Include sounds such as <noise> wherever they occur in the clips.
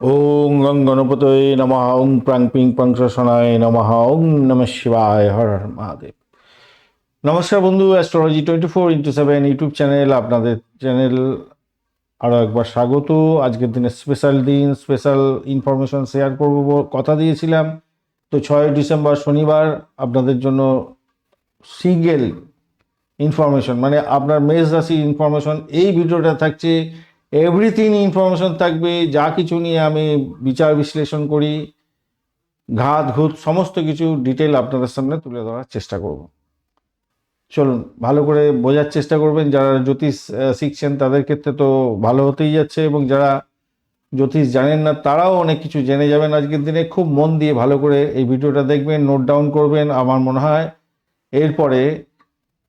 ওং গং গণপতয়ে নমঃ, ওং প্রাং পিং পাং শনায় নমঃ, ওং নম শিবায়, হর হর মহাদেব। নমস্কার বন্ধু astrology twenty four into seven YouTube channel আপনাদের চ্যানেল আরও একবার স্বাগত। আজকের দিনে স্পেশাল দিন স্পেশাল ইনফরমেশন শেয়ার করব কথা দিয়েছিলাম। তো ছয় ডিসেম্বর শনিবার আপনাদের জন্য সিঙ্গেল ইনফরমেশন মানে আপনার মেষ রাশি ইনফরমেশন এই ভিডিওটা থাকছে। এভরিথিং ইনফরমেশন থাকবে, যা কিছু নিয়ে আমি বিচার বিশ্লেষণ করি, ঘাত, ঘুত, সমস্ত কিছু ডিটেল আপনাদের সামনে তুলে ধরার চেষ্টা করব। চলুন, ভালো করে বোঝার চেষ্টা করবেন, যারা জ্যোতিষ শিখছেন তাদের ক্ষেত্রে তো ভালো হতেই যাচ্ছে এবং যারা জ্যোতিষ জানেন না, তারাও অনেক কিছু জেনে যাবেন আজকের দিনে। খুব মন দিয়ে ভালো করে এই ভিডিওটা দেখবেন নোট ডাউন করবেন, আমার মনে হয়। এরপরে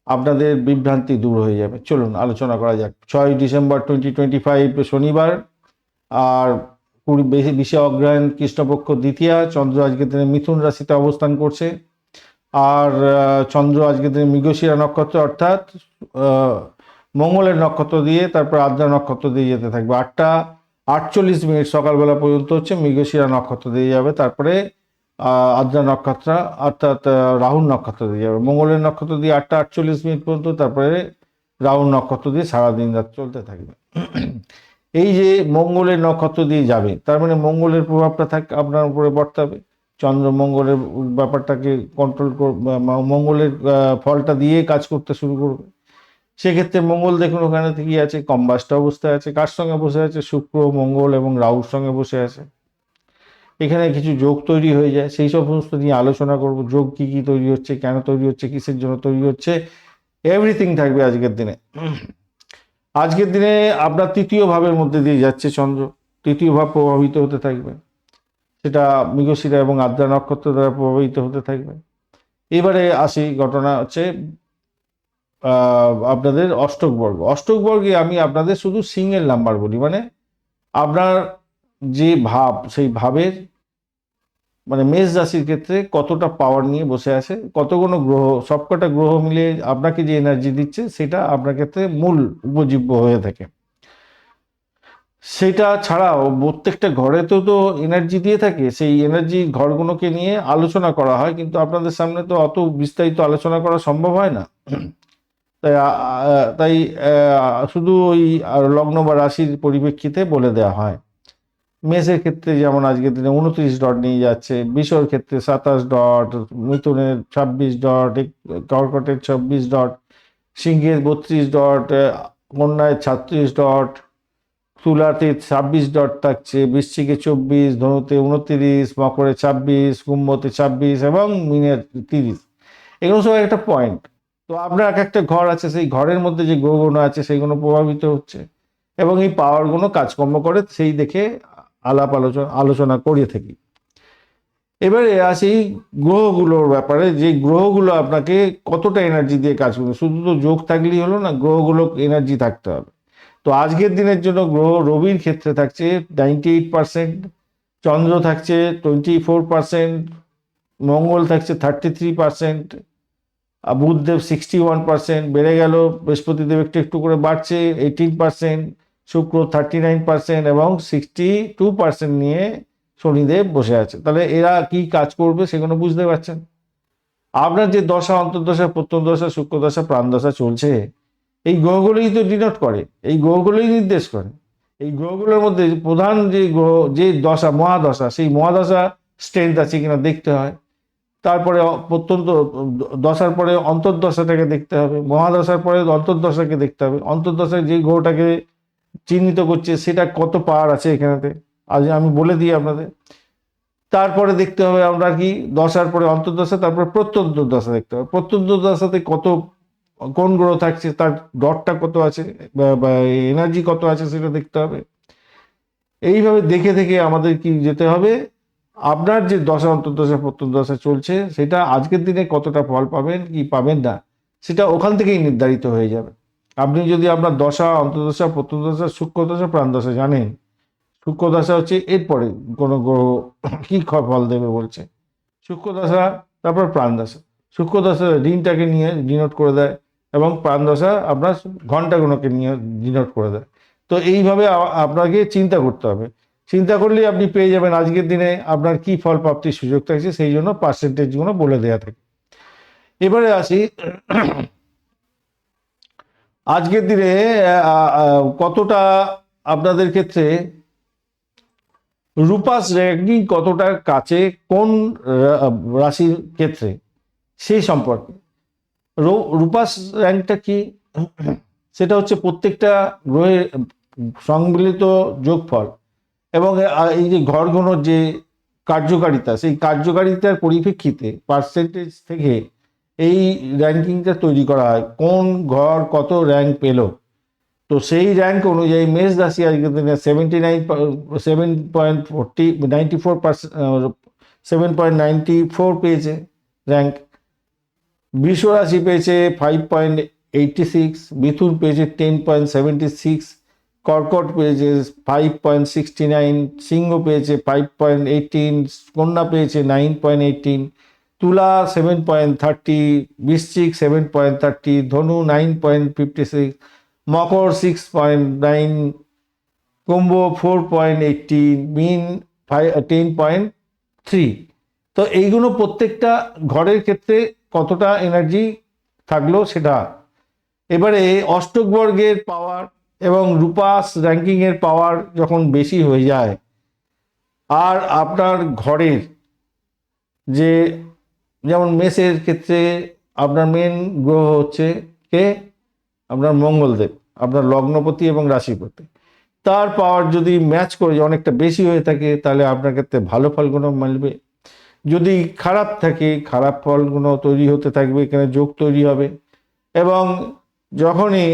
আপনাদের বিভ্রান্তি দূর হয়ে যাবে। চলুন, আলোচনা করা যাক। ছয় ডিসেম্বর টোয়েন্টি টোয়েন্টি ফাইভ শনিবার, আর কুড়ি বেশি বিশে অগ্রহায়ণ কৃষ্ণপক্ষ দ্বিতীয়া, চন্দ্র আজকের দিনে মিথুন রাশিতে অবস্থান করছে। আর চন্দ্র আজকের দিনে মৃগশিরা নক্ষত্র, অর্থাৎ মঙ্গলের নক্ষত্র দিয়ে, তারপর আদ্রা নক্ষত্র দিয়ে যেতে থাকবে। আটটা আটচল্লিশ মিনিট সকালবেলা পর্যন্ত হচ্ছে মৃগশিরা নক্ষত্র দিয়ে যাবে। তারপরে আদ্রা নক্ষত্র, অর্থাৎ রাহুল নক্ষত্র দিয়ে যাবে মঙ্গলের নক্ষত্র দিয়ে আটটা আটচল্লিশ মিনিট পর্যন্ত, তারপরে রাহুল নক্ষত্র দিয়ে সারাদিন রাত চলতে থাকবে। <clears throat> এই যে মঙ্গলের নক্ষত্র দিয়ে যাবে, তার মানে মঙ্গলের প্রভাবটা থাক, আপনার উপরে বর্তাবে। চন্দ্র মঙ্গলের ব্যাপারটাকে কন্ট্রোল কর মঙ্গলের ফলটা দিয়ে কাজ করতে শুরু করবে। সেক্ষেত্রে মঙ্গল দেখুন, ওখানে কি আছে? কম্বাস্ট অবস্থায় আছে, কার সঙ্গে বসে আছে? শুক্র, মঙ্গল এবং রাহুর সঙ্গে বসে আছে। এখানে কিছু যোগ তৈরি হয়ে যায়। সেই সমস্ত নিয়ে আলোচনা করব। যোগ কি কি তৈরি হচ্ছে, কেন তৈরি হচ্ছে, কিসের জন্য তৈরি হচ্ছে এভরিথিং থাকবে আজকের দিনে। আজকের দিনে আপনার তৃতীয় ভাবের মধ্যে দিয়ে যাচ্ছে চন্দ্র। তৃতীয় ভাব প্রভাবিত হতে থাকবে। সেটা মৃগশিরা এবং আদ্রা নক্ষত্র দ্বারা প্রভাবিত হতে থাকবে। এবারে আসি ঘটনা হচ্ছে আপনাদের অষ্টক বর্গ। অষ্টক বর্গে আমি আপনাদের শুধু সিঙ্গেল নাম্বার বলি। মানে আপনার যে ভাব, সেই ভাবের মানে মেষ রাশির ক্ষেত্রে কতটা পাওয়ার নিয়ে বসে আছে কতগুলো গ্রহ, সবকটা গ্রহ মিলে আপনাকে যে এনার্জি দিচ্ছে, সেটা আপনার ক্ষেত্রে মূল উপজীব্য হয়ে থাকে। সেটা ছাড়াও প্রত্যেকটা ঘরে তো তো এনার্জি দিয়ে থাকে, সেই এনার্জি ঘরগুলোকে নিয়ে আলোচনা করা হয়, কিন্তু আপনাদের সামনে তো অত বিস্তারিত আলোচনা করা সম্ভব হয় না। তাই তাই শুধু ওই লগ্ন বা রাশির পরিপ্রেক্ষিতে বলে দেওয়া হয়। মেষের ক্ষেত্রে যেমন আজকের দিনে উনত্রিশ ডট নিয়ে যাচ্ছে বিশ্বর ক্ষেত্রে সাতাশ ডট মিথুনের ছাব্বিশ ডট কর্কটের ছাব্বিশ ডট সিংহের বত্রিশ ডট কন্যায় ছাত্রিশ ডট তুলাতে ছাব্বিশ ডট থাকছে, বৃশ্চিকে চব্বিশ, ধনুতে উনত্রিশ, মকরে ছাব্বিশ, কুম্ভতে ছাব্বিশ এবং মিনের তিরিশ। এগুলো সব একটা পয়েন্ট তো আপনার এক একটা ঘর আছে, সেই ঘরের মধ্যে যে গ্রহগুলো আছে সেইগুলো প্রভাবিত হচ্ছে এবং এই পাওয়ারগুলো কাজকর্ম করে, সেই দেখে আলাপ আলোচনা আলোচনা করিয়ে থাকি। এবারে আসি গ্রহগুলোর ব্যাপারে। যে গ্রহগুলো আপনাকে কতটা এনার্জি দিয়ে কাজ করবে? শুধু তো যোগ থাকলেই হলো না গ্রহগুলো এনার্জি থাকতে হবে। তো আজকের দিনের জন্য গ্রহ রবির ক্ষেত্রে থাকছে নাইনটি এইট পার্সেন্ট চন্দ্র থাকছে টোয়েন্টি ফোর পার্সেন্ট মঙ্গল থাকছে থার্টি থ্রি পার্সেন্ট বুধদেব সিক্সটি ওয়ান পার্সেন্ট বেড়ে গেল, বৃহস্পতিদেব একটু একটু করে বাড়ছে এইটিন পার্সেন্ট শুক্র থার্টি নাইন পার্সেন্ট এবং সিক্সটি টু পার্সেন্ট নিয়ে শনিদেব বসে আছে। তাহলে এরা কি কাজ করবে সেগুলো বুঝতে পারছেন? আপনার যে দশা, অন্তর্দশা, প্রত্যন্তদশা, শুক্রদশা, প্রাণদশা চলছে, এই গ্রহগুলোই তো ডিনোট করে, এই গ্রহগুলোই নির্দেশ করে। এই গ্রহগুলোর মধ্যে প্রধান যে গ্রহ, যে দশা, মহাদশা, সেই মহাদশা স্ট্রেংথ আছে কিনা দেখতে হয়। তারপরে প্রত্যন্ত, দশার পরে অন্তর্দশাটাকে দেখতে হবে, মহাদশার পরে অন্তর্দশাকে দেখতে হবে। অন্তর্দশায় যে গ্রহটাকে চিহ্নিত করছে, সেটা কত পাওয়ার আছে এখানেতে? আজ আমি বলে দিই আপনাদের। তারপরে দেখতে হবে আমরা কি দশার পরে অন্তর্দশা, তারপরে প্রত্যন্ত দশা দেখতে হবে। প্রত্যন্ত দশাতে কত, কোন গ্রহ থাকছে, তার ডটটা কত আছে, বা এনার্জি কত আছে সেটা দেখতে হবে। এইভাবে দেখে দেখে আমাদের কি যেতে হবে? আপনার যে দশা, অন্তর্দশা, প্রত্যন্তদশা চলছে, সেটা আজকের দিনে কতটা ফল পাবেন, কি পাবেন না, সেটা ওখান থেকেই নির্ধারিত হয়ে যাবে। আপনি যদি আপনার দশা, অন্তর্দশা, প্রত্যন্তদশা, সূক্ষ্মদশা, প্রাণদশা জানেন, সূক্ষ্মদশা হচ্ছে এরপরে কোনো গ্রহ কি ফল দেবে বলছে। সূক্ষ্মদশা, তারপর প্রাণদশা। সূক্ষ্মদশা ঋণটাকে নিয়ে ডিনোট করে দেয় এবং প্রাণদশা আপনার ঘন্টাগুলোকে নিয়ে ডিনোট করে দেয়। তো এইভাবে আপনাকে চিন্তা করতে হবে। চিন্তা করলেই আপনি পেয়ে যাবেন আজকের দিনে আপনার কি ফল প্রাপ্তির সুযোগ থাকছে, সেই জন্য পার্সেন্টেজগুলো বলে দেওয়া থাকে। এবারে আসি আজকের দিনে কতটা আপনাদের ক্ষেত্রে রূপাস র্যাঙ্কিং কতটা কাছে, কোন রাশির ক্ষেত্রে, সেই সম্পর্কে। রূপাস র্যাঙ্কটা কি? সেটা হচ্ছে প্রত্যেকটা গ্রহের সংমিলিত যোগফল এবং এই যে ঘরগুলোর যে কার্যকারিতা, সেই কার্যকারিতার পরিপ্রেক্ষিতে পার্সেন্টেজ থেকে এই র্যাঙ্কিংটা তৈরি করা হয়। কোন ঘর কত র্যাঙ্ক পেল? তো সেই র্যাঙ্ক অনুযায়ী মেষ রাশি আজকের দিনে seventy nine seven point forty ninety four percent seven point ninety four পেয়েছে র্যাঙ্ক বৃষ রাশি পেয়েছে ফাইভ পয়েন্ট এইটটি সিক্স মিথুন পেয়েছে টেন পয়েন্ট সেভেন্টি সিক্স কর্কট পেয়েছে ফাইভ পয়েন্ট সিক্সটি নাইন সিংহ পেয়েছে ফাইভ পয়েন্ট এইটিন কন্যা পেয়েছে নাইন পয়েন্ট এইটিন তুলা সেভেন পয়েন্ট থার্টি বৃশ্চিক সেভেন পয়েন্ট থার্টি ধনু নাইন পয়েন্ট ফিফটি সিক্স মকর সিক্স পয়েন্ট নাইন কুম্ভ four point eighty মিন five ten point three তো এইগুলো প্রত্যেকটা ঘরের ক্ষেত্রে কতটা এনার্জি থাকল সেটা। এবারে অষ্টক বর্গের পাওয়ার এবং রূপাস র্যাঙ্কিংয়ের পাওয়ার যখন বেশি হয়ে যায়, আর আপনার ঘরের যে যেমন মেসের ক্ষেত্রে আপনার মেন গ্রহ হচ্ছে কে? আপনার মঙ্গলদেব, আপনার লগ্নপতি এবং রাশিপতি। তার পাওয়ার যদি ম্যাচ করে অনেকটা বেশি হয়ে থাকে, তাহলে আপনার ক্ষেত্রে ভালো ফলগুলো মিলবে। যদি খারাপ থাকে, খারাপ ফলগুলো তৈরি হতে থাকবে, এখানে যোগ তৈরি হবে। এবং যখনই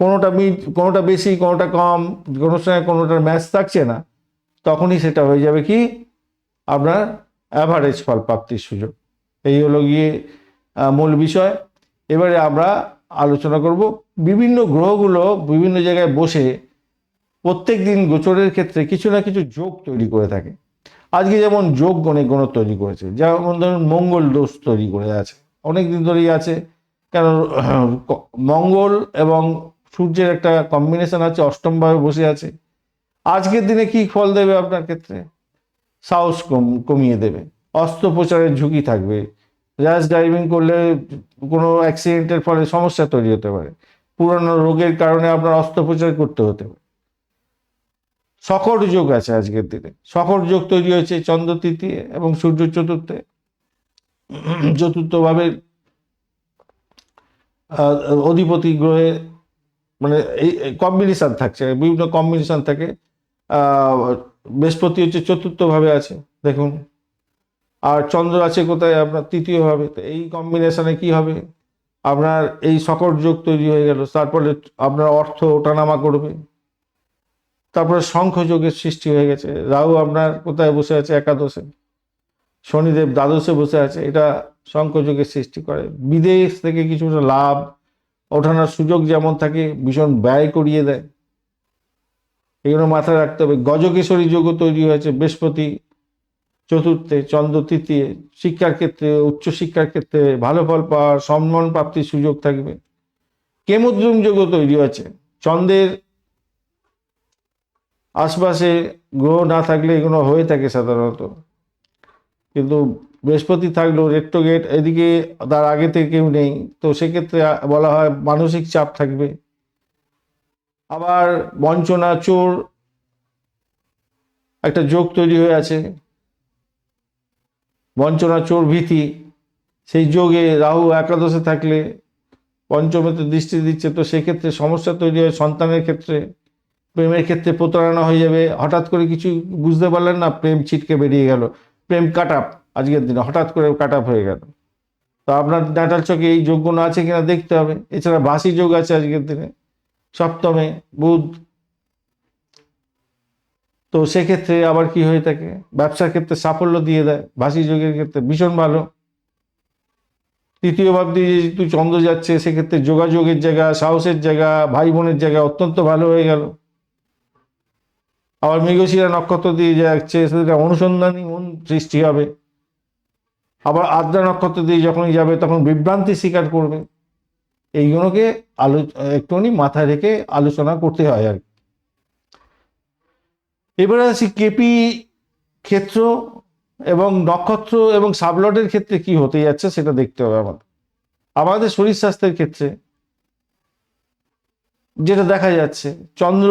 কোনোটা মিড কোনোটা বেশি, কোনোটা কম, কোনো সময় কোনোটার ম্যাচ থাকছে না, তখনই সেটা হয়ে যাবে কি? আপনার অ্যাভারেজ ফল প্রাপ্তির সুযোগ। এই হলো গিয়ে মূল বিষয়। এবারে আমরা আলোচনা করব বিভিন্ন গ্রহগুলো বিভিন্ন জায়গায় বসে প্রত্যেক দিন গোচরের ক্ষেত্রে কিছু না কিছু যোগ তৈরি করে থাকে। আজকে যেমন যোগ অনেক গণ তৈরি করেছে, যেমন ধরুন মঙ্গল দোষ তৈরি করে আছে, অনেক দিন ধরেই আছে। কেন মঙ্গল এবং সূর্যের একটা কম্বিনেশন আছে অষ্টমভাবে বসে আছে। আজকের দিনে কি ফল দেবে আপনার ক্ষেত্রে? সাহস কম, কমিয়ে দেবে। অস্ত্রোপচারের ঝুঁকি থাকবে। র্যাশ ড্রাইভিং করলে কোনো অ্যাক্সিডেন্টের ফলে সমস্যা তৈরি হতে পারে। পুরনো রোগের কারণে আপনার অস্ত্রোপচার করতে হতে পারে। সকট যোগ আছে আজকের দিনে। সকট যোগ তৈরি হয়েছে চন্দ্র তৃতীয় এবং সূর্য চতুর্থে। চতুর্থভাবে অধিপতি গ্রহে মানে এই কম্বিনেশান থাকছে। বিভিন্ন কম্বিনেশান থাকে। বৃহস্পতি হচ্ছে চতুর্থভাবে আছে, দেখুন। আর চন্দ্র আছে কোথায়? আপনার তৃতীয়ভাবে। তো এই কম্বিনেশনে কি হবে? আপনার এই সকট যোগ তৈরি হয়ে গেল, তারপরে আপনার অর্থ ওঠানামা করবে। তারপরে শঙ্খ যোগের সৃষ্টি হয়ে গেছে। রাহু আপনার কোথায় বসে আছে? একাদশে। শনিদেব দ্বাদশে বসে আছে। এটা শঙ্খ যোগের সৃষ্টি করে। বিদেশ থেকে কিছুটা লাভ ওঠানোর সুযোগ যেমন থাকে, ভীষণ ব্যয় করিয়ে দেয়। এগুলো মাথায় রাখতে হবে। গজকেশরী যোগও তৈরি হয়েছে বৃহস্পতি চতুর্থে, চন্দ্র তৃতীয়। শিক্ষার ক্ষেত্রে উচ্চশিক্ষার ক্ষেত্রে ভালো ফল পাওয়ার সম্মান প্রাপ্তির সুযোগ থাকবে। কেমুদ্রুম যোগও তৈরি হয়েছে। চন্দ্রের আশপাশে গ্রহ না থাকলে এগুলো হয়ে থাকে সাধারণত। কিন্তু বৃহস্পতি থাকলেও রেট্রোগেট এদিকে, তার আগে থেকে কেউ নেই। তো সেক্ষেত্রে বলা হয় মানসিক চাপ থাকবে। আবার বঞ্চনা চোর একটা যোগ তৈরি হয়ে আছে। বঞ্চনা চোর ভীতি, সেই যোগে রাহু একাদশে থাকলে পঞ্চমেতে দৃষ্টি দিচ্ছে, তো সেক্ষেত্রে সমস্যা তৈরি হয় সন্তানের ক্ষেত্রে, প্রেমের ক্ষেত্রে প্রতারণা হয়ে যাবে। হঠাৎ করে কিছু বুঝতে পারলেন না, প্রেম ছিটকে বেরিয়ে গেল। প্রেম কাট আপ আজকের দিনে, হঠাৎ করে কাট আপ হয়ে গেল। তো আপনার ডাটাল চোখে এই যোগগুলো আছে কিনা দেখতে হবে। এছাড়া বাসি যোগ আছে আজকের দিনে। সপ্তমে বুধ। তো সেক্ষেত্রে আবার কি হয়ে থাকে? ব্যবসার ক্ষেত্রে সাফল্য দিয়ে দেয়, বাসি যোগের ক্ষেত্রে ভীষণ ভালো। তৃতীয় ভাব দিয়ে যেহেতু চন্দ্র যাচ্ছে, সেক্ষেত্রে যোগাযোগের জায়গা, সাহসের জায়গা ভাই বোনের জায়গা অত্যন্ত ভালো হয়ে গেল। আবার মৃগশিরা নক্ষত্র দিয়ে যাচ্ছে, সেটা অনুসন্ধানী মন সৃষ্টি হবে। আবার আদ্রা নক্ষত্র দিয়ে যখনই যাবে, তখন বিভ্রান্তি স্বীকার করবে। এইগুলোকে আলো, একটুখানি মাথায় রেখে আলোচনা করতে হয় আর। এবারে আসি কেপি ক্ষেত্র এবং নক্ষত্র এবং সাবলটের ক্ষেত্রে কি হতে যাচ্ছে সেটা দেখতে হবে আমাদের আমাদের শরীর স্বাস্থ্যের ক্ষেত্রে যেটা দেখা যাচ্ছে, চন্দ্র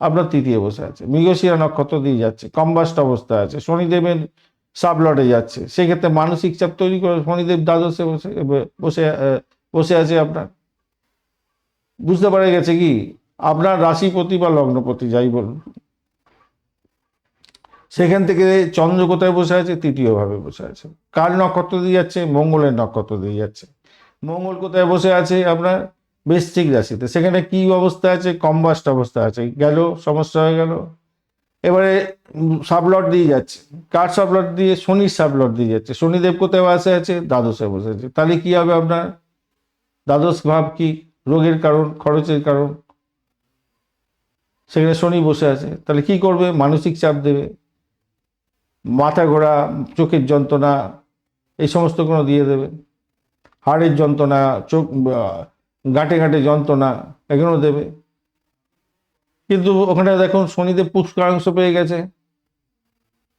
আপনার তৃতীয় বসে আছে, মৃগশিরা নক্ষত্র দিয়ে যাচ্ছে কম্বাস্ট অবস্থায় আছে, শনিদেবের সাবলটে যাচ্ছে, সেক্ষেত্রে মানসিক চাপ তৈরি করে শনিদেব দ্বাদশে বসে বসে বসে আছে আপনার। বুঝতে পারা গেছে কি, আপনার রাশিপতি বা লগ্নপতি, যাই বলুন। সেখান থেকে চন্দ্র কোথায় বসে আছে? তৃতীয়ভাবে বসে আছে। কার নক্ষত্র দিয়ে যাচ্ছে, মঙ্গলের নক্ষত্র দিয়ে যাচ্ছে। মঙ্গল কোথায় বসে আছে আপনার? বৃশ্চিক রাশিতে। সেখানে কি অবস্থা আছে? কম্বাস্ট অবস্থা আছে। গেল, সমস্যা হয়ে গেল। এবারে সাবলট দিয়ে যাচ্ছে। কার সাবলট দিয়ে? শনির সাবলট দিয়ে যাচ্ছে। শনিদেব কোথায় বসে আছে? দ্বাদশে বসে আছে। তাহলে কি হবে আপনার? দ্বাদশ ভাব কি? রোগের কারণ, খরচের কারণ। সেখানে শনি বসে আছে। তাহলে কি করবে? মানসিক চাপ দেবে। মাথা ঘোরা, চোখের যন্ত্রণা, এই সমস্ত কোনো দিয়ে দেবে। হাড়ের যন্ত্রণা, চোখ গাঁটে গাঁটে যন্ত্রণা, এগুলো দেবে। কিন্তু ওখানে দেখুন শনিদেব পুষ্করাংশ পেয়ে গেছে।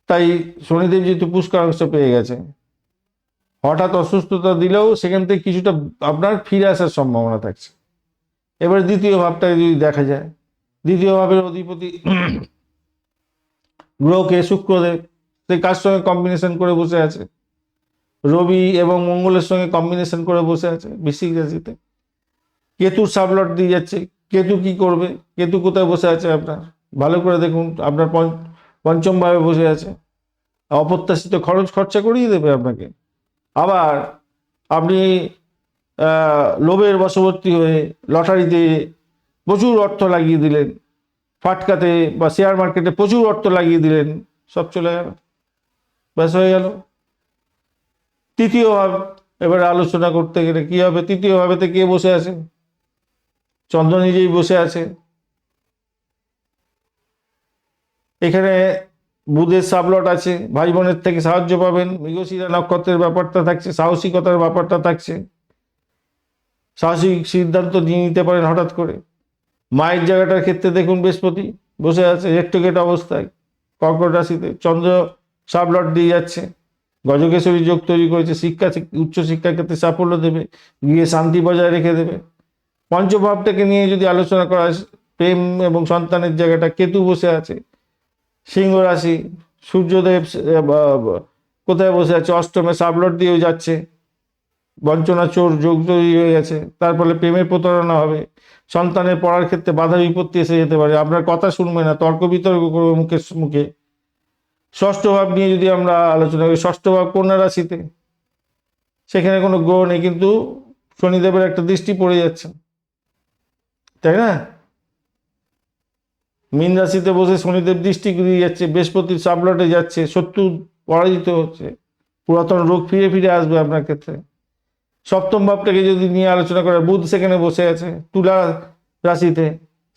তাই শনিদেব যেহেতু পুষ্করাংশ পেয়ে গেছে হঠাৎ অসুস্থতা দিলেও সেখান থেকে কিছুটা আপনার ফিরে আসার সম্ভাবনা থাকছে। এবার দ্বিতীয় ভাবটা যদি দেখা যায়, দ্বিতীয় ভাবের অধিপতি গ্রহকে শুক্রদেব, সে কার সঙ্গে কম্বিনেশন করে বসে আছে? রবি এবং মঙ্গলের সঙ্গে কম্বিনেশন করে বসে আছে বৃশ্চিক রাশিতে। কেতুর সাবলট দিয়ে যাচ্ছে। কেতু কি করবে? কেতু কোথায় বসে আছে আপনার? ভালো করে দেখুন, আপনার পঞ্চ- পঞ্চম ভাবে বসে আছে। অপ্রত্যাশিত খরচ খরচা করিয়ে দেবে আপনাকে। আবার আপনি লোভের বশবর্তী হয়ে লটারিতে প্রচুর অর্থ লাগিয়ে দিলেন, ফাটকাতে বা শেয়ার মার্কেটে প্রচুর অর্থ লাগিয়ে দিলেন, সব চলে গেল, ব্যাস হয়ে গেল। তৃতীয় ভাব এবারে আলোচনা করতে গেলে কি হবে? তৃতীয় ভাবেতে কে বসে আছে চন্দ্র নিজেই বসে আছে এখানে বুধের সাবলট আছে, ভাই বোনের থেকে সাহায্য পাবেন, মৃগশিরা নক্ষত্রের ব্যাপারটা থাকছে, সাহসিকতার ব্যাপারটা থাকছে। সাহসিক সিদ্ধান্ত নিয়ে নিতে পারেন হঠাৎ করে। মায়ের জায়গাটার ক্ষেত্রে দেখুন বৃহস্পতি বসে আছে রেক্টোগেট অবস্থায়। কর্কট রাশিতে চন্দ্র সাবলট দিয়ে যাচ্ছে। গজকেশ্বরী যোগ তৈরি করেছে, শিক্ষা উচ্চ শিক্ষার ক্ষেত্রে সাফল্য দেবে, গিয়ে শান্তি বজায় রেখে দেবে। পঞ্চভাবটাকে নিয়ে যদি আলোচনা করা প্রেম এবং সন্তানের জায়গাটা কেতু বসে আছে। সিংহ রাশি, সূর্যদেব কোথায় বসে আছে? অষ্টমে সাবলট দিয়েও যাচ্ছে। বঞ্চনা চোর, যোগ হয়ে গেছে। তার ফলে প্রেমের প্রতারণা হবে। সন্তানের পড়ার ক্ষেত্রে বাধা বিপত্তি এসে যেতে পারে। আপনার কথা শুনবে না, তর্ক বিতর্ক করবে মুখে মুখে। ষষ্ঠ ভাব নিয়ে যদি আমরা আলোচনা করি, ষষ্ঠ ভাব কন্যা রাশিতে। সেখানে কোনো গ্রহ নেই, কিন্তু শনিদেবের একটা দৃষ্টি পড়ে যাচ্ছে। তাই না? মীন রাশিতে বসে শনিদেব দৃষ্টি দিয়ে যাচ্ছে বৃহস্পতির সাবলটে যাচ্ছে, শত্রু পরাজিত হচ্ছে, পুরাতন রোগ ফিরে ফিরে আসবে আপনার ক্ষেত্রে। সপ্তম ভাবটাকে যদি নিয়ে আলোচনা করে, বুধ সেখানে বসে আছে, তুলা রাশিতে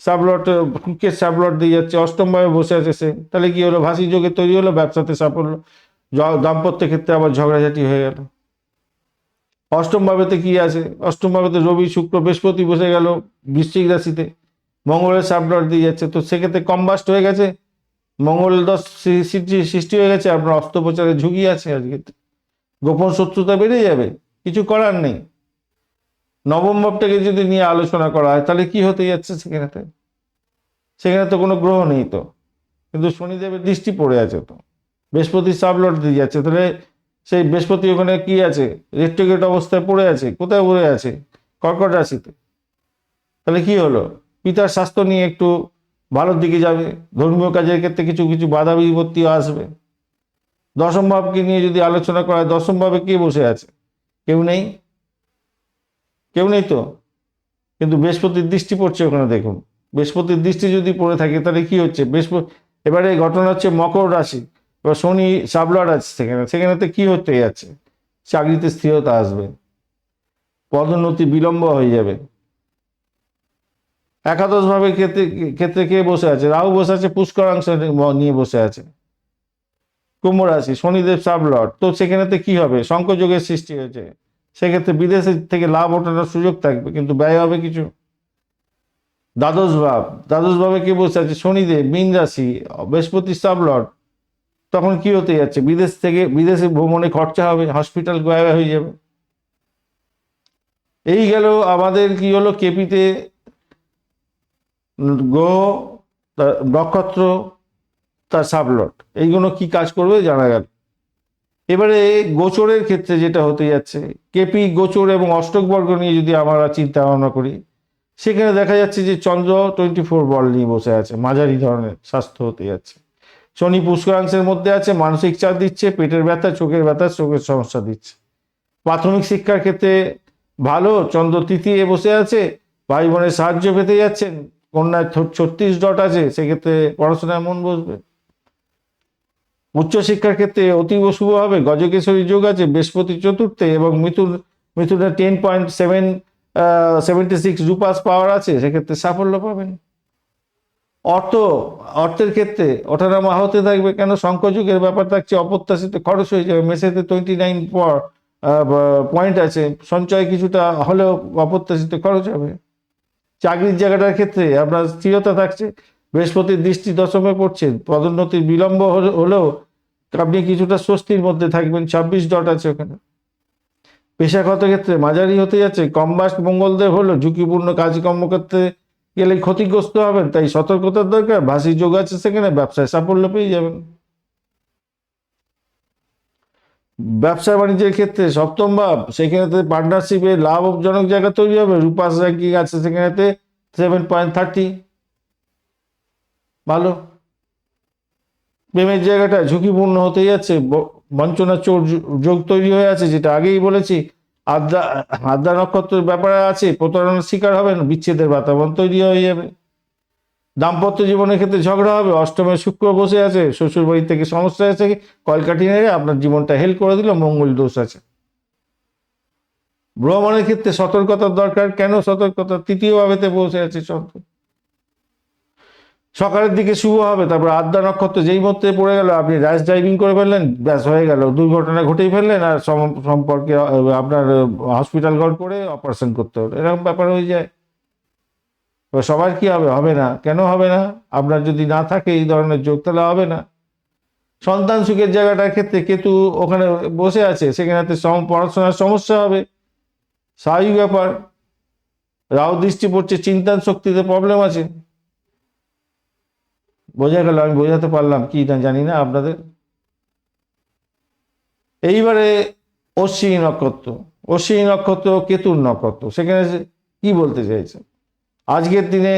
সাবলট কুকের সাবলট দিয়ে যাচ্ছে, অষ্টম ভাবে বসে আছে সে, তাহলে কি হলো? ভাসি যোগে তৈরি হলো, ব্যবসাতে সাফল্য দাম্পত্য ক্ষেত্রে আবার ঝগড়াঝাটি হয়ে গেল। অষ্টম ভাবেতে কি আছে? অষ্টম ভাবেতে রবি, শুক্র, বৃহস্পতি বসে গেল, বৃশ্চিক রাশিতে মঙ্গলের সাবলট দিয়ে যাচ্ছে। তো সেক্ষেত্রে কম্বাস্ট হয়ে গেছে। মঙ্গল দশ সৃষ্টি- হয়ে গেছে, আপনার অস্ত্রোপচারের ঝুঁকি আছে আজকে। গোপন শত্রুতা বেড়ে যাবে, কিছু করার নেই। নবম ভাবটাকে যদি নিয়ে আলোচনা করা হয়, তাহলে কি হতে যাচ্ছে সেখানেতে? সেখানে তো কোনো গ্রহ নেই তো। কিন্তু শনিদেবের দৃষ্টি পড়ে আছে তো। বৃহস্পতি সাবলট দিয়ে যাচ্ছে। তাহলে সেই বৃহস্পতি ওখানে কি আছে? রেস্ট্রিগেট অবস্থায় পড়ে আছে, কোথায় পড়ে আছে? কর্কট রাশিতে। তাহলে কি হলো? পিতার স্বাস্থ্য নিয়ে একটু ভালোর দিকে যাবে, ধর্মীয় কাজের ক্ষেত্রে কিছু কিছু বাধা বিপত্তিও আসবে। দশম ভাবকে নিয়ে যদি আলোচনা করা হয়, দশম ভাবে কে বসে আছে? কেউ নেই? কেউ নেই তো? কিন্তু বৃহস্পতির দৃষ্টি পড়ছে ওখানে দেখুন। বৃহস্পতির দৃষ্টি যদি পড়ে থাকে, তাহলে কি হচ্ছে? বৃহস্পতি এবারে ঘটনা হচ্ছে মকর রাশি। এবার শনি সাবলট আছে সেখানে। সেখানেতে কি হতে যাচ্ছে? চাকরিতে স্থিরতা আসবে। পদোন্নতি বিলম্ব হয়ে যাবে। একাদশ ভাবের ক্ষেত্রে ক্ষেত্রে কে বসে আছে? রাহু বসে আছে, পুষ্করাংশ নিয়ে বসে আছে। কুম্ভ রাশি, শনিদেব সাবলট। তো সেখানেতে কি হবে? শঙ্করযোগের সৃষ্টি হয়েছে। সেক্ষেত্রে বিদেশে থেকে লাভ ওঠানোর সুযোগ থাকবে, কিন্তু ব্যয় হবে কিছু। দ্বাদশ ভাব দ্বাদশ ভাবে কে বসে আছে? শনিদেব, মীন রাশি, বৃহস্পতি সাবলট। তখন কি হতে যাচ্ছে? বিদেশ থেকে, বিদেশে ভ্রমণে খরচা হবে, হসপিটাল গায়ে হয়ে যাবে। এই গেল আমাদের কি হলো? কেপিতে গ্রহ তার নক্ষত্র, তার সাবলট। এইগুলো কি কাজ করবে? জানা গেল। এবারে গোচরের ক্ষেত্রে যেটা হতে যাচ্ছে, কেপি গোচর এবং অষ্টক বর্গ নিয়ে যদি আমরা চিন্তা ভাবনা করি, সেখানে দেখা যাচ্ছে যে চন্দ্র টোয়েন্টি ফোর বল নিয়ে বসে আছে, মাঝারি ধরনের স্বাস্থ্য হতে যাচ্ছে। শনি পুষ্করাংশের মধ্যে আছে, মানসিক চাপ দিচ্ছে, পেটের ব্যথা, চোখের ব্যথা, চোখের সমস্যা দিচ্ছে। প্রাথমিক শিক্ষার ক্ষেত্রে ভালো, চন্দ্র তৃতীয় বসে আছে, ভাই বোনের সাহায্য পেতে যাচ্ছেন কন্যায় ছত্রিশ ডট আছে, সেক্ষেত্রে পড়াশোনায় মন বসবে। উচ্চশিক্ষার ক্ষেত্রে অতীব শুভ হবে গজকেশ্বরী যোগ আছে, বৃহস্পতি চতুর্থে, এবং মিথুন, মিথুনের ten point seven seventy six রুপাস power আছে, সেক্ষেত্রে সাফল্য পাবেন। অর্থ, অর্থের ক্ষেত্রে ওঠানামা হতে থাকবে কেন? শঙ্করযুগের ব্যাপার থাকছে, অপ্রত্যাশিত খরচ হয়ে যাবে। মেসেতে টোয়েন্টি নাইন পয়েন্ট আছে, সঞ্চয় কিছুটা হলেও অপ্রত্যাশিত খরচ হবে। চাকরির জায়গাটার ক্ষেত্রে আপনার স্থিরতা থাকছে। বৃহস্পতির দৃষ্টি দশমে পড়ছেন। পদোন্নতির বিলম্ব হলেও আপনি কিছুটা স্বস্তির মধ্যে থাকবেন। ছাব্বিশ ডট আছে ওখানে। পেশাগত ক্ষেত্রে মাঝারি হতে যাচ্ছে। কম্বাস্ট মঙ্গলদেব হলো ঝুঁকিপূর্ণ কাজকর্ম করতে গেলে ক্ষতিগ্রস্ত হবেন, তাই সতর্কতার দরকার। ভাসি যোগ আছে সেখানে, ব্যবসায় সাফল্য পেয়ে যাবেন। ব্যবসা বাণিজ্যের ক্ষেত্রে সপ্তম ভাব, সেখানেতে পার্টনারশিপে লাভজনক জায়গা তৈরি হবে। রূপাস র্যাঙ্কিং আছে সেখানেতে সেভেন পয়েন্ট থার্টি ভালো। প্রেমের জায়গাটা ঝুঁকিপূর্ণ হতে যাচ্ছে। বঞ্চনা চোর যোগ তৈরি হয়ে আছে, যেটা আগেই বলেছি। আদ্রা আদ্রা নক্ষত্রের ব্যাপারে আছে, প্রতারণার শিকার হবেন, বিচ্ছেদের বাতাবরণ তৈরি হয়ে যাবে। দাম্পত্য জীবনের ক্ষেত্রে ঝগড়া হবে, অষ্টমে শুক্র বসে আছে শ্বশুর বাড়ি থেকে সমস্যা আছে কলকাঠি নেড়ে আপনার জীবনটা হেল্প করে দিল, মঙ্গল দোষ আছে। ভ্রমণের ক্ষেত্রে সতর্কতার দরকার, কেন সতর্কতা? তৃতীয় ভাবেতে বসে আছে চন্দ্র। সকালের দিকে শুভ হবে, তারপর আদ্যা নক্ষত্র যেই মধ্যে পড়ে গেল, আপনি র্যাশ ড্রাইভিং করে ফেললেন, ব্যাস হয়ে গেল। দুর্ঘটনা ঘটেই ফেললেন আর সম- সম্পর্কে, আপনার হসপিটাল ঘর করে অপারেশন করতে হবে। এরকম ব্যাপার হয়ে যায়। এবার সবার কি হবে? হবে না। কেন হবে না? আপনার যদি না থাকে, এই ধরনের যোগ তাহলে হবে না। সন্তান সুখের জায়গাটার ক্ষেত্রে কেতু ওখানে বসে আছে, সেখানে পড়াশোনার সমস্যা হবে। স্বাভাবিক ব্যাপার। রাও দৃষ্টি পড়ছে চিন্তান শক্তিতে প্রবলেম আছে। বোঝা গেল, আমি বোঝাতে পারলাম কি না জানি না আপনাদের। এইবারে অশ্বিনী নক্ষত্র। অশ্বিনী নক্ষত্র কেতুর নক্ষত্র। সেখানে কি বলতে চাইছে? আজকের দিনে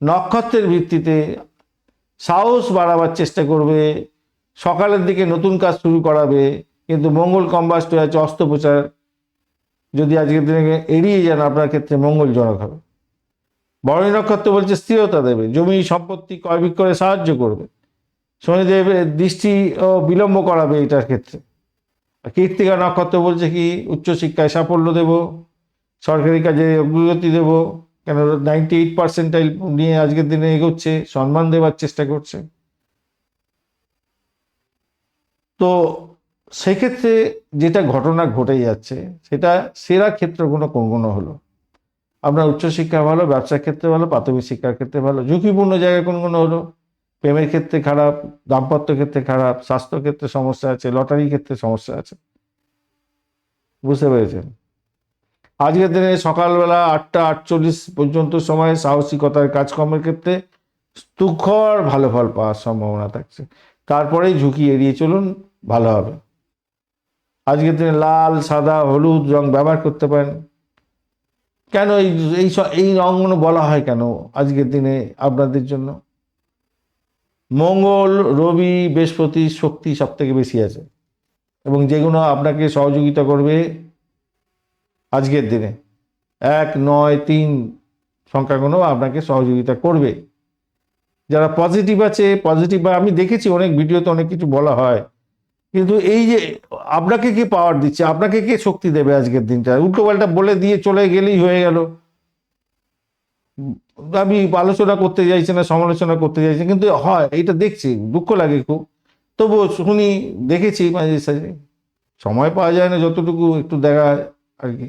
নক্ষত্রের ভিত্তিতে সাহস বাড়াবার চেষ্টা করবে, সকালের দিকে নতুন কাজ শুরু করাবে, কিন্তু মঙ্গল কম্বাস্ট হয়ে আছে অস্ত্রোপচার। যদি আজকের দিনে এড়িয়ে যান, আপনার ক্ষেত্রে মঙ্গলজনক হবে। বরণী নক্ষত্র বলছে স্থিরতা দেবে, জমি সম্পত্তি ক্রয় বিক্রয়ে সাহায্য করবে। শনিদেবের দৃষ্টি ও বিলম্ব করাবে এটার ক্ষেত্রে। কীর্তিকা নক্ষত্র বলছে কি, উচ্চশিক্ষায় সাফল্য দেব, সরকারি কাজে অগ্রগতি দেব কেন নাইনটি এইট পার্সেন্টাইল নিয়ে আজকের দিনে এগোচ্ছে, সম্মান দেওয়ার চেষ্টা করছে। তো সেক্ষেত্রে যেটা ঘটনা ঘটে যাচ্ছে, সেটা সেরা ক্ষেত্রগুলো কোনগুলো হলো। আপনার উচ্চশিক্ষা ভালো, ব্যবসার ক্ষেত্রে ভালো, প্রাথমিক শিক্ষার ক্ষেত্রে ভালো, ঝুঁকিপূর্ণ জায়গায় কোনগুলো হলো। প্রেমের ক্ষেত্রে খারাপ, দাম্পত্য ক্ষেত্রে খারাপ, স্বাস্থ্য ক্ষেত্রে সমস্যা আছে, লটারি ক্ষেত্রে সমস্যা আছে। বুঝতে পেরেছেন? আজকের দিনে সকালবেলা আটটা আটচল্লিশ পর্যন্ত সময় সাহসিকতার কাজকর্মের ক্ষেত্রে তুখর ভালো ফল পাওয়ার সম্ভাবনা থাকছে। তারপরেই ঝুঁকি এড়িয়ে চলুন, ভালো হবে। আজকের দিনে লাল, সাদা, হলুদ রং ব্যবহার করতে পারেন। কেন এই এই এই রঙগুলো বলা হয় কেন আজকের দিনে আপনাদের জন্য? মঙ্গল, রবি, বৃহস্পতি শক্তি সব থেকে বেশি আছে এবং যেগুলো আপনাকে সহযোগিতা করবে আজকের দিনে। এক, নয়, তিন সংখ্যাগুলো আপনাকে সহযোগিতা করবে। যারা পজিটিভ আছে পজিটিভ বা আমি দেখেছি অনেক ভিডিওতে অনেক কিছু বলা হয়। কিন্তু এই যে আপনাকে কে পাওয়ার দিচ্ছে? আপনাকে কে শক্তি দেবে আজকের দিনটা? উল্টো পাল্টা বলে দিয়ে চলে গেলেই হয়ে গেল। আমি আলোচনা করতে চাইছি না, সমালোচনা করতে চাইছি কিন্তু হয় এটা দেখছি, দুঃখ লাগে খুব। তবুও শুনি, দেখেছি মাঝে সাঝে। সময় পাওয়া যায় না, যতটুকু একটু দেখা আর কি।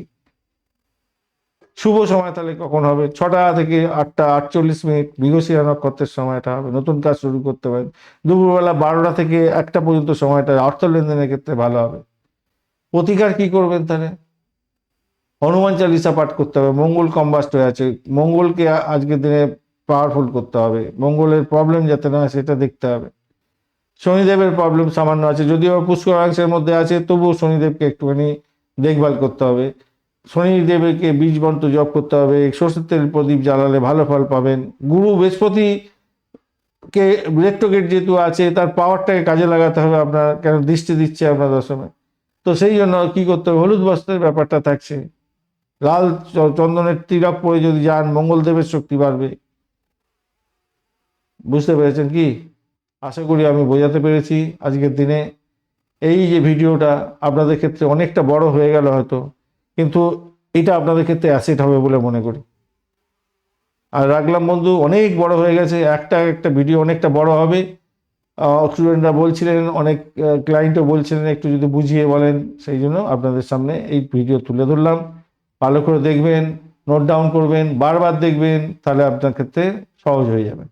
শুভ সময় তাহলে কখন হবে? ছটা থেকে আটটা আটচল্লিশ মিনিট মৃগশিরা নক্ষত্রের সময়টা হবে। নতুন কাজ শুরু করতে পারেন। দুপুরবেলা বারোটা থেকে একটা পর্যন্ত সময়টা অর্থ লেনদেনের ক্ষেত্রে ভালো হবে। প্রতিকার কি করবেন তাহলে? হনুমান চালিসা পাঠ করতে হবে। মঙ্গল কম্বাস্ট হয়ে আছে। মঙ্গলকে আজকের দিনে পাওয়ারফুল করতে হবে। মঙ্গলের প্রবলেম যাতে না সেটা দেখতে হবে। শনিদেবের প্রবলেম সামান্য আছে। যদিও পুষ্করাংশের মধ্যে আছে, তবুও শনিদেবকে একটুখানি দেখভাল করতে হবে। শনিদেবকে বীজ মন্ত্র জপ করতে হবে, সর্ষের তেল প্রদীপ জ্বালালে ভালো ফল পাবেন। গুরু বৃহস্পতি কে রেট্রোগেট যেহেতু আছে, তার পাওয়ারটাকে কাজে লাগাতে হবে আপনার, কেন দৃষ্টি দিচ্ছে আপনার দশমে। তো সেই জন্য কি করতে হবে? হলুদ বস্ত্রের ব্যাপারটা থাকছে। লাল চন্দনের তিলক পরে যদি যান, মঙ্গলদেবের শক্তি বাড়বে। বুঝতে পেরেছেন কি? আশা করি আমি বোঝাতে পেরেছি আজকের দিনে। এই যে ভিডিওটা আপনাদের ক্ষেত্রে অনেকটা বড় হয়ে গেল হয়তো। কিন্তু এটা আপনাদের ক্ষেত্রে অ্যাসেট হবে বলে মনে করি। আর রাখলাম বন্ধু, অনেক বড় হয়ে গেছে, একটা একটা ভিডিও অনেকটা বড় হবে। স্টুডেন্টরা বলছিলেন, অনেক ক্লায়েন্টও বলছিলেন, একটু যদি বুঝিয়ে বলেন, সেই জন্য আপনাদের সামনে এই ভিডিও তুলে ধরলাম। ভালো করে দেখবেন নোট ডাউন করবেন, বারবার দেখবেন, তাহলে আপনার ক্ষেত্রে সহজ হয়ে যাবে।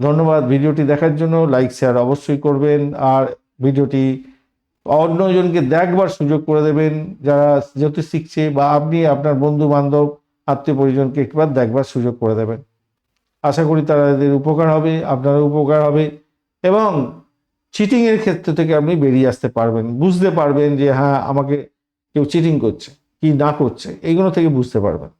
ধন্যবাদ ভিডিওটি দেখার জন্য লাইক শেয়ার অবশ্যই করবেন, আর ভিডিওটি অন্যজনকে দেখবার সুযোগ করে দেবেন, যারা জ্যোতিষ শিখছে বা আপনি আপনার বন্ধু বান্ধব আত্মীয় পরিজনকে একবার দেখবার সুযোগ করে দেবেন। আশা করি তাদের উপকার হবে আপনার উপকার হবে এবং চিটিংয়ের ক্ষেত্র থেকে আপনি বেরিয়ে আসতে পারবেন। বুঝতে পারবেন যে হ্যাঁ আমাকে কেউ চিটিং করছে, কি না করছে এইগুলো থেকে বুঝতে পারবেন।